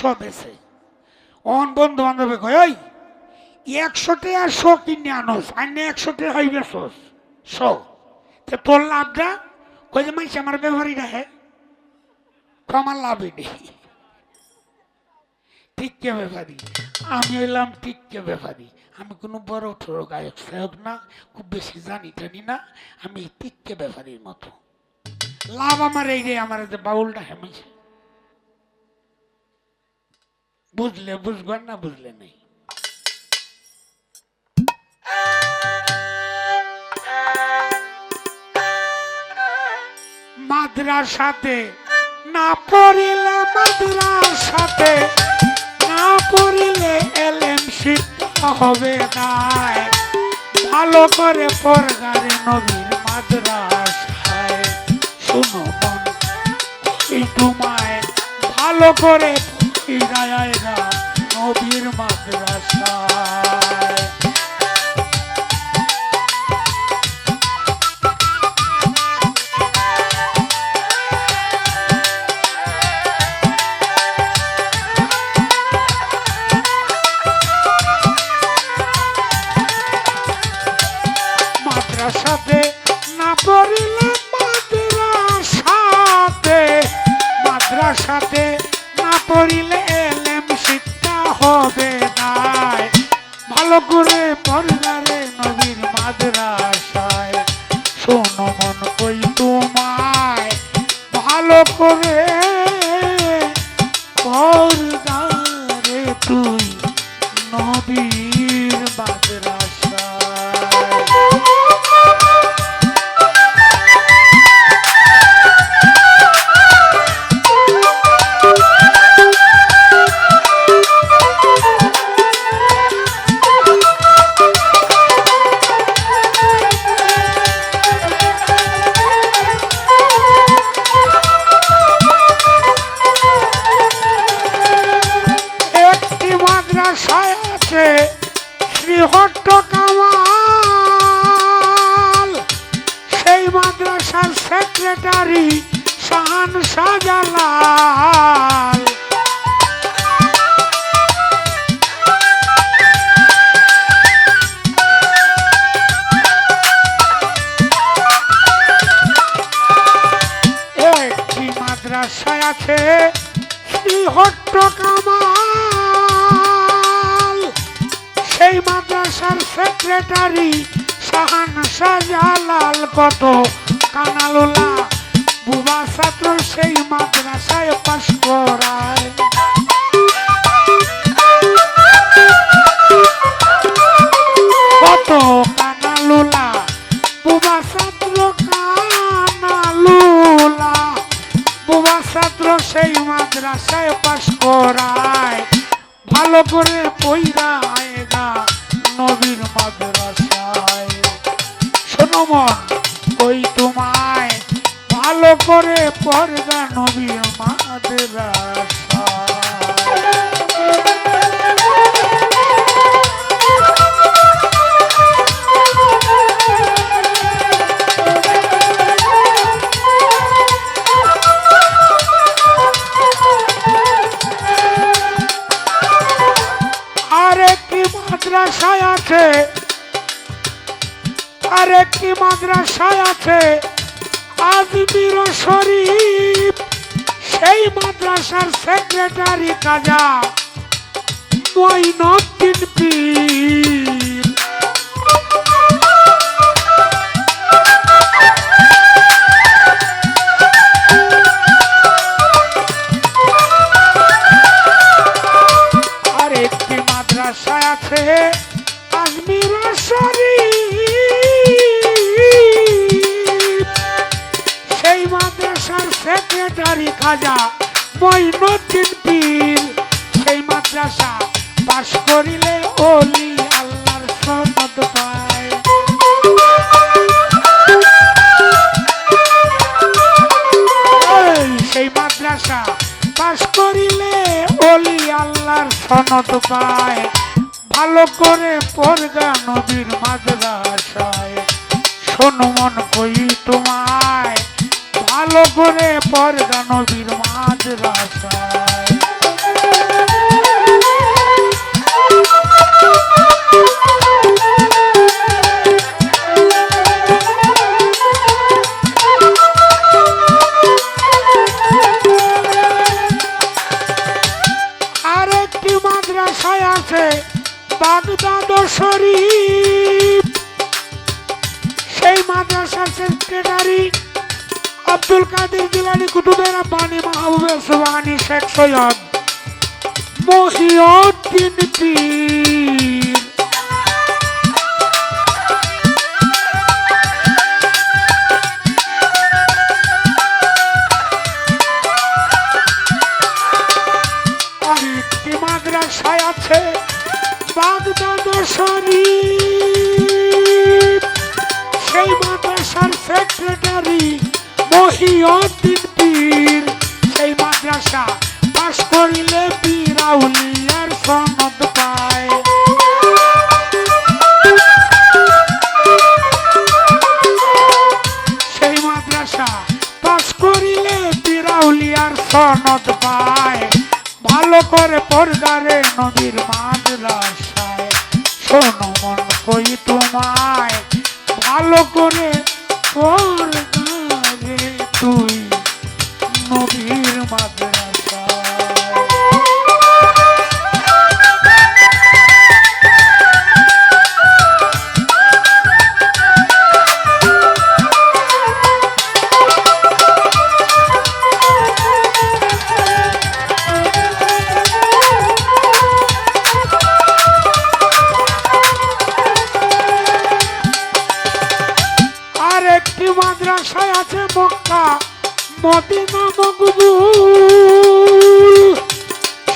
সব এসে। অন বন্ধু বান্ধবে কয় ওই একশো টাকা শো কিনে আনোস আর একশো টাকা হইবে সোস শো। তে তোর লাভটা? কই যে, মাইছে, আমার ব্যবহারই রাখে আমার লাভই নেই। টিক্কে ব্যাপারি আমি হইলাম টিক্কে ব্যাপারি আমি কোনো বড় ঠোরো গায়ক সায়ক না, খুব বেশি জানি টানি না। আমি টিক্কে ব্যাপারীর মতো। লাভ আমার এই রে আমার যে বাউলটা হেমেছে বুঝলে বুঝবেন না বুঝলে নেই। মাদ্রাসাতে না পড়িলে মাদ্রাসাতে না পড়িলে এলেম শিক্ষা হবে না। ভালো করে পড়গারে নবীর মাদ্রাসায়। শুনো তোমায় ভালো করে পড়িরায় হবে শাহজালাল সেই মাদ্রাসার সেক্রেটারি শাহান শাহজালাল কত? কানালুলা বুবা ছাত্র সেই মাদ্রাসায় পাশ করায়। কত কানালুলা বুবা ছাত্র কানালুলা বুবা ছাত্র সেই মাদ্রাসায় পাশ করায়। ভালো করে পইরা আয়গা নবীর মাদ্রাসায়। শোনো মন, ওই তোমায় ভালো করে মাদ্রাসায় আর একটি মাদ্রাসায় আছে? আর একটি মাদ্রাসায় আছে? আজমির শরীফ সেই মাদ্রাসার সেক্রেটারি কাজা মঈনুদ্দিন পীর। সনদ পায়। ভালো করে পড়গা নদীর মাদ্রাসায়। শোনো মন কই তোমায়। ভালো করে পড়গা নদীর মাদ্রাসায়। বাগদাদ শরীফ সেই মাদ্রাসার সেক্রেটারি আব্দুল কাদের জিলানি কুটুবের আব্বানি মাহবুবের সুবাহানি শেখ সৈয়দ মহিউদ্দিন পীর। বাগদাদ শরীফ সেই মাদ্রাসার সেক্রেটারি মহিউদ্দিন পীর সেই মাদ্রাসা পাশ পায়। সেই মাদ্রাসা পাশ করিলে পীরাউলিয়ার পায়। ভালো করে পর্দারে নবীর মাদ্রাসায় মদিনা মকবুল।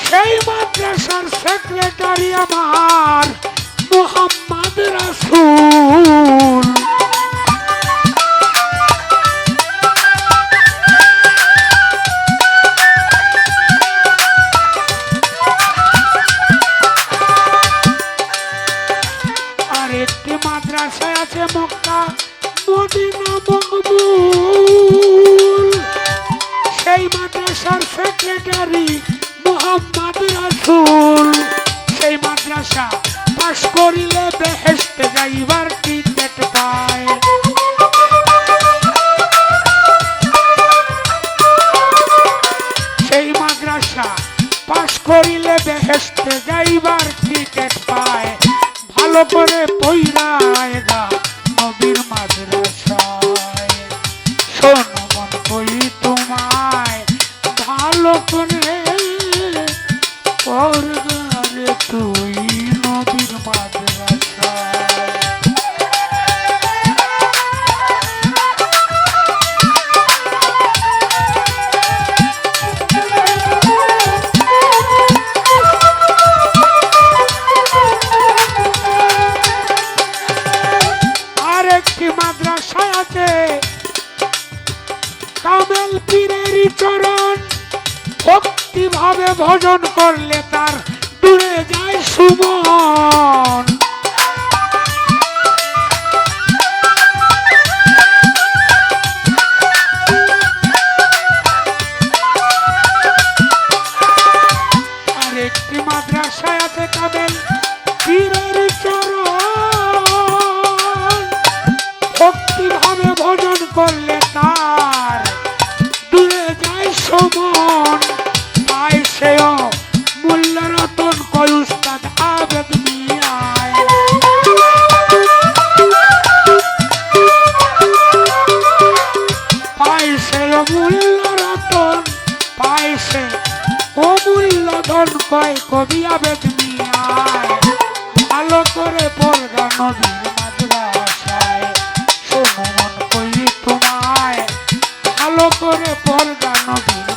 সেই মাদ্রাসার সেক্রেটারি আমার মোহাম্মদ রাসূল। আর একটি মাদ্রাসায় আছে মক্কা, মদিনা মকবুল। সেই মাদ্রাসার সেক্রেটারি মোহাম্মদ রাসুল। সেই মাদ্রাসা পাশ করিলে বেহেস্তে যাইবার টিকেট পায়। ভজন করলে তার দূরে যায় সুমন। আর একটি মাদ্রাসায় আছে কামেল, পীরের চরণ। ভক্তি ভাবে ভজন করলে কয় কবি আবেদ মিয়ায় ভালো করে পড়গা নবীর মাদ্রাসায়। শোনো মন কই তোমায়। ভালো করে পড়গা নবীর